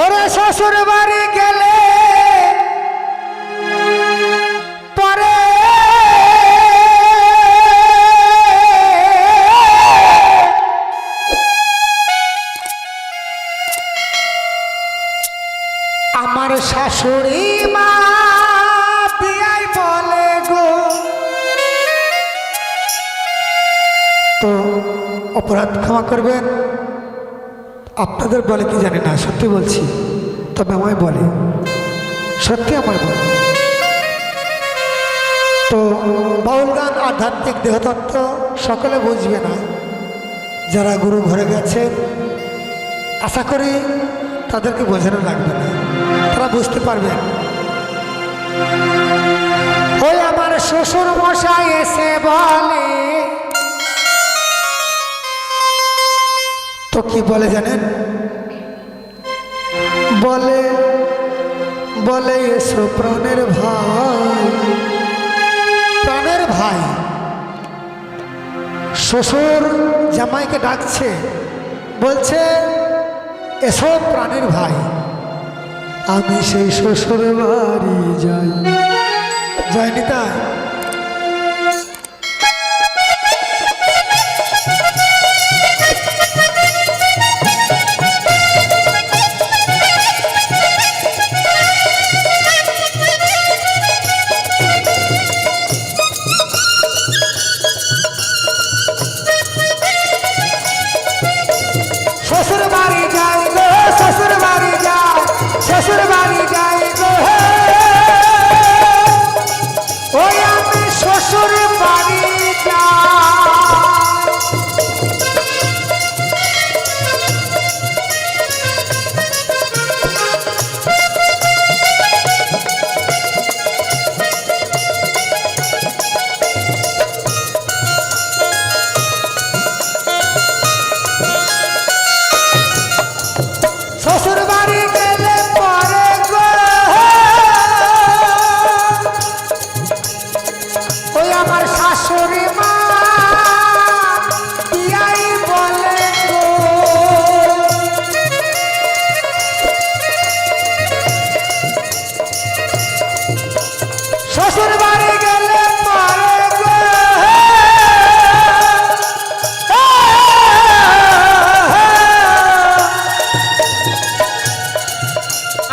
ওরে শ্বশুর বাড়ি গেলে পরে আমার শাশুড়ি মা বলে গো তো অপরাধ ক্ষমা করবেন? আপনাদের বলে কি জানি না, সত্যি বলছি। তবে আমায় বলে। সত্যি আমায় বলে। তো বাউল গান, আধ্যাত্মিক দেহতত্ত্ব সকলে বুঝবে না। যারা গুরু ঘরে গেছে আশা করি তাদেরকে বোঝানো লাগবে না। তারা বুঝতে পারবেন। ওই আমার শ্বশুর মশাই এসে তো কি বলে জানেন? বলে বলে এসো প্রাণের ভাই। প্রাণের ভাই। শ্বশুর জামাইকে ডাকছে, বলছে, এসো প্রাণের ভাই। আমি সেই শ্বশুর বাড়ি যাই। তাই শ্বশুর বাড়ি গেলে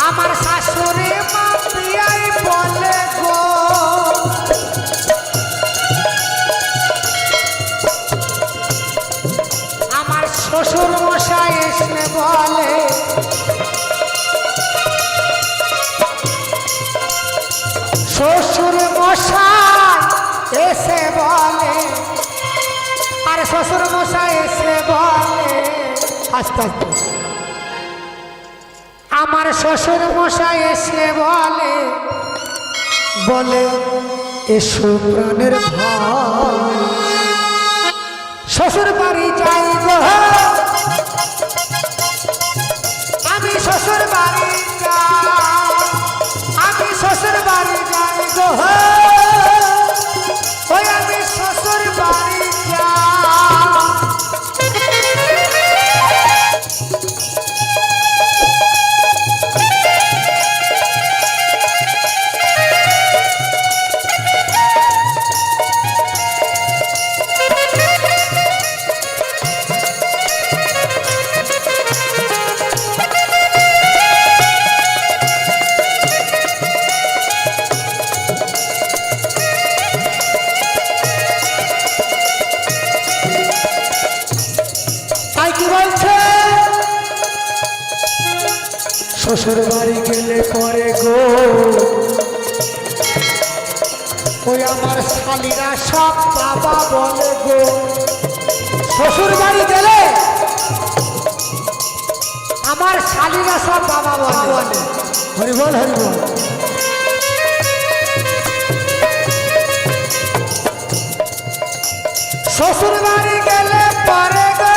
আমার শাশুড়ি মা বলে গো। মশাই এসে বলে শ্বশুর মশাই এসে বলে। আর শ্বশুর মশাই এসে বলে। আস্তে আস্তে। আমার শ্বশুর মশাই এসে বলে। বলে, এসো প্রাণের ভাই শ্বশুর বাড়ি যাই গো শ্বশুর বাড়ি গেলে পরে গো। ওই আমার শালিরা সব বাবা বলে গো। শ্বশুর বাড়ি গেলে আমার শালিরা সব বাবা বলে হরিবল হরিবল। শ্বশুর বাড়ি গেলে পরে গো।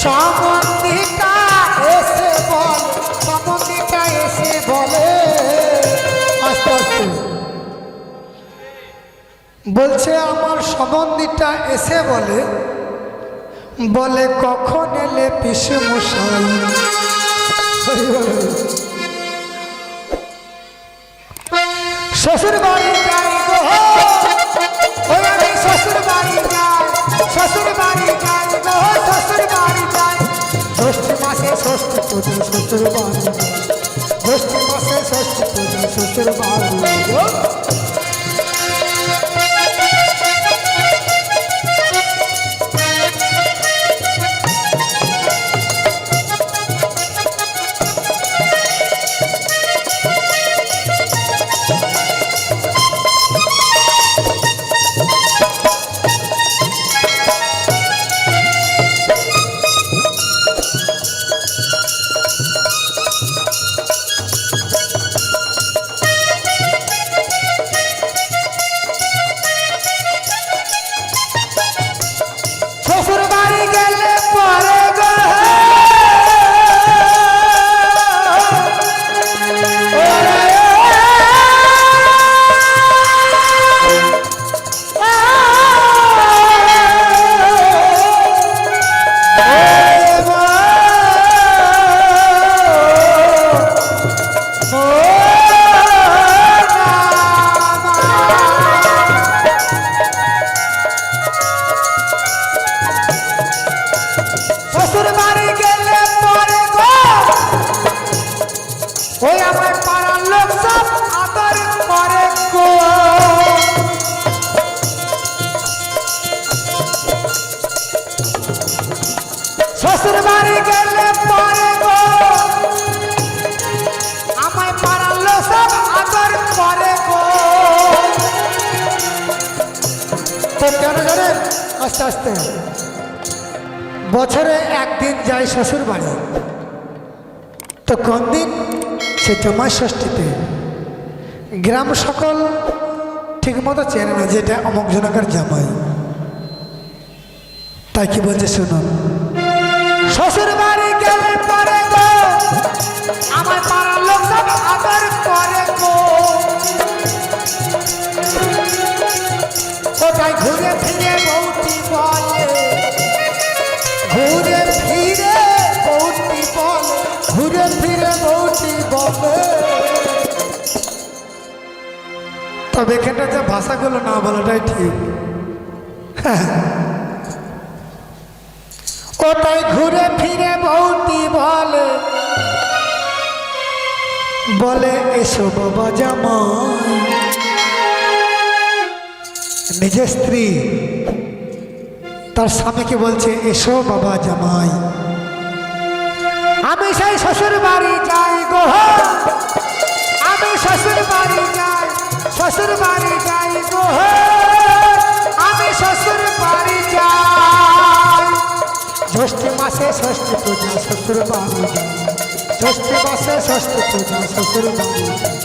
এসে এসে বলে। আস্তে আস্তে। বলছে, আমার সম্বন্ধিটা এসে বলে বলে কখন এলে পিসে মশাই শ্বশুর বাড়ি পুজো জানেন আস্তে আস্তে, বছরে একদিন যাই শ্বশুর বাড়ি। তো কোন দিন? সে জমায় ষষ্ঠীতে। গ্রাম সকল ঠিকমতো চেনে না যেটা অমুক জনকার জামাই। তাই কি বলছে শুনুন। শ্বশুর ঘুরে ফিরে বউটি বলে। ঘুরে ফিরে বউটি বলে। ঘুরে ফিরে বউটি বলে। তবে এখানটা যে ভাষাগুলো না বলাটাই ঠিক। ওটাই ঘুরে ফিরে বউটি বলে। বলে, এসো বাবা জামাই। নিজের স্ত্রী তার স্বামীকে বলছে, এসো বাবা জামাই। আমি সেই শ্বশুর বাড়ি যাই গো আমি শ্বশুর বাড়ি যাই, শ্বশুর বাড়ি যাই গো আমি শ্বশুর বাড়ি যাই। ষষ্ঠী মাসে ষষ্ঠী পূজা, শ্বশুর বাড়ি যাই। ষষ্ঠী মাসে ষষ্ঠী পূজা, শ্বশুর বাড়ি যাই।